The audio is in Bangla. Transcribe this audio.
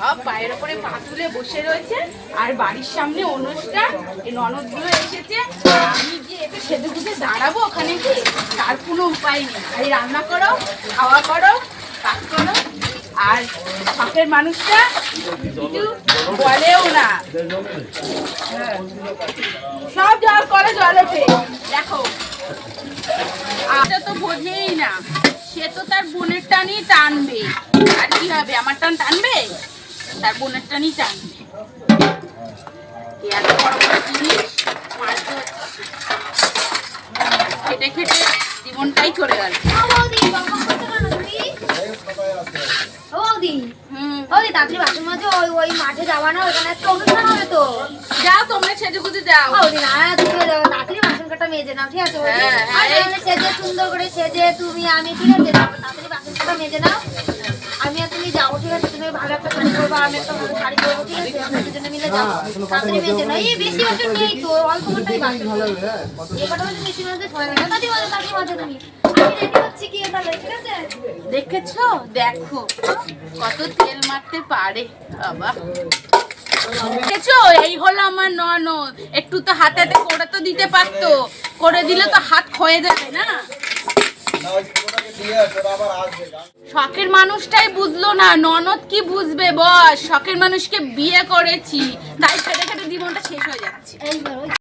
সব পায়ের ওপরে পা তুলে বসে রয়েছে। আর বাড়ির সামনে অনুষ্ঠান এই ননদগুলো এসেছে। আমি গিয়ে একটু সেদে গুজে দাঁড়াবো ওখানে কি? তার কোনো উপায় নেই। এই রান্না করো, খাওয়া করো, কাজ করো। আর শখের মানুষটা কিছু বলেও না। হ্যাঁ। সব জল করে ওঠে দেখো। এটা তো বোঝেই না। সে তো তার বোনের টানই টানবে। আর কি হবে? আমার টান টানবে? তার বোনের টানই টানবে এত বড় বড় জিনিস মারতে খেটে খেটে জীবনটাই চলে গেল। যাও তোমরা সেজে গুজে যাও তাড়াতাড়ি বাসন কাটা মেজে নাও ঠিক আছে হ্যাঁ, হ্যাঁ, সেজে সুন্দর করে সেজে তুমি আমি ঠিক আছে তাড়াতাড়ি বাসন কাটা মেজে নাও। ঠিক আছে তুমি ভালো একটা শাড়ি পরবো আমি একটা ভালো শাড়ি পরবো ঠিক আছে? আমরা দুজনে মিলে যাব তাড়াতাড়ি মেজে নাও এই বেশি বাসন নেই তো অল্প এই কটা বেশি মাজতে সময় না। তাড়াতাড়ি মাজো তাড়াতাড়ি মাজো তুমি। আমি রেডি হচ্ছি কি তাহলে ঠিক আছে? দেখেছ? দেখো। কত তেল মারতে পারে। বাবা। দেখেছ? এই হলো আমার ননদ। একটু তো হাতে হাতে করে তো দিতে পারতো। করে দিলে তো হাত ক্ষয়ে যাবে না? শখের মানুষটাই বুঝলো না, ননদ কি বুঝবে বস শখের মানুষকে বিয়ে করেছি, তাই খেটে খেটে জীবনটা শেষ হয়ে যাচ্ছে।